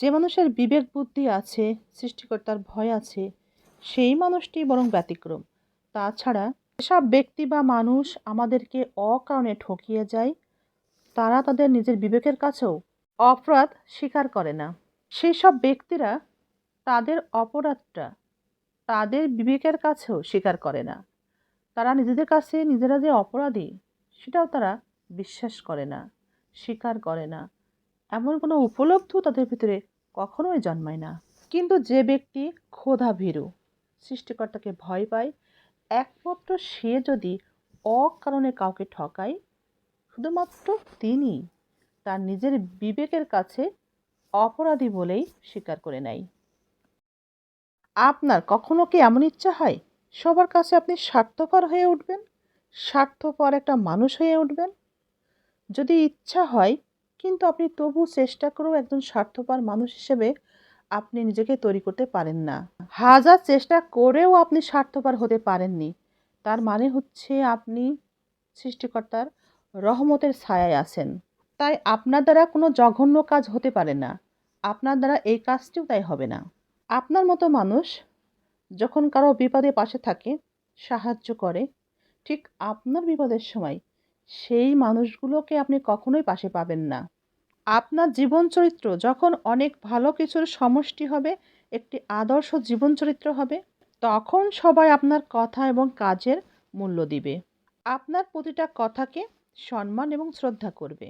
যে মানুষের বিবেক বুদ্ধি আছে, সৃষ্টিকর্তার ভয় আছে, সেই মানুষটি বরং ব্যতিক্রম। তাছাড়া যেসব ব্যক্তি বা মানুষ আমাদেরকে অকারণে ঠকিয়ে যায়, তারা তাদের নিজের বিবেকের কাছেও অপরাধ স্বীকার করে না। সেই সব ব্যক্তিরা তাদের অপরাধটা তাদের বিবেকের কাছেও স্বীকার করে না। তারা নিজেদের কাছে নিজেরা যে অপরাধী, সেটাও তারা বিশ্বাস করে না, স্বীকার করে না। এমন কোনো উপলব্ধ তাদের ভিতরে কখনোই জন্মায় না। কিন্তু যে ব্যক্তি ক্ষোধা ভীরু সৃষ্টিকর্তাকে ভয় পায়, একমাত্র সে যদি অকারণে কাউকে ঠকায়, শুধুমাত্র তিনি তার নিজের বিবেকের কাছে অপরাধী বলেই স্বীকার করে নেয়। আপনার কখনো কি এমন ইচ্ছা হয়? সবার কাছে আপনি স্বার্থপর হয়ে উঠবেন? স্বার্থপর একটা মানুষ হয়ে উঠবেন? যদি ইচ্ছা হয় কিন্তু আপনি তবু চেষ্টা করেও একজন স্বার্থপর মানুষ হিসেবে আপনি নিজেকে তৈরি করতে পারেন না। হাজার চেষ্টা করেও আপনি স্বার্থপর হতে পারেননি। তার মানে হচ্ছে আপনি সৃষ্টিকর্তার রহমতের ছায়ায় আছেন। তাই আপনার দ্বারা কোনো জঘন্য কাজ হতে পারে না। আপনার দ্বারা এই কাজটিও তাই হবে না। আপনার মতো মানুষ যখন কারও বিপদে পাশে থাকে, সাহায্য করে, ঠিক আপনার বিপদের সময় সেই মানুষগুলোকে আপনি কখনোই পাশে পাবেন না। আপনার জীবন চরিত্র যখন অনেক ভালো কিছুর সমষ্টি হবে, একটি আদর্শ জীবন চরিত্র হবে, তখন সবাই আপনার কথা এবং কাজের মূল্য দিবে। আপনার প্রতিটা কথাকে সম্মান এবং শ্রদ্ধা করবে।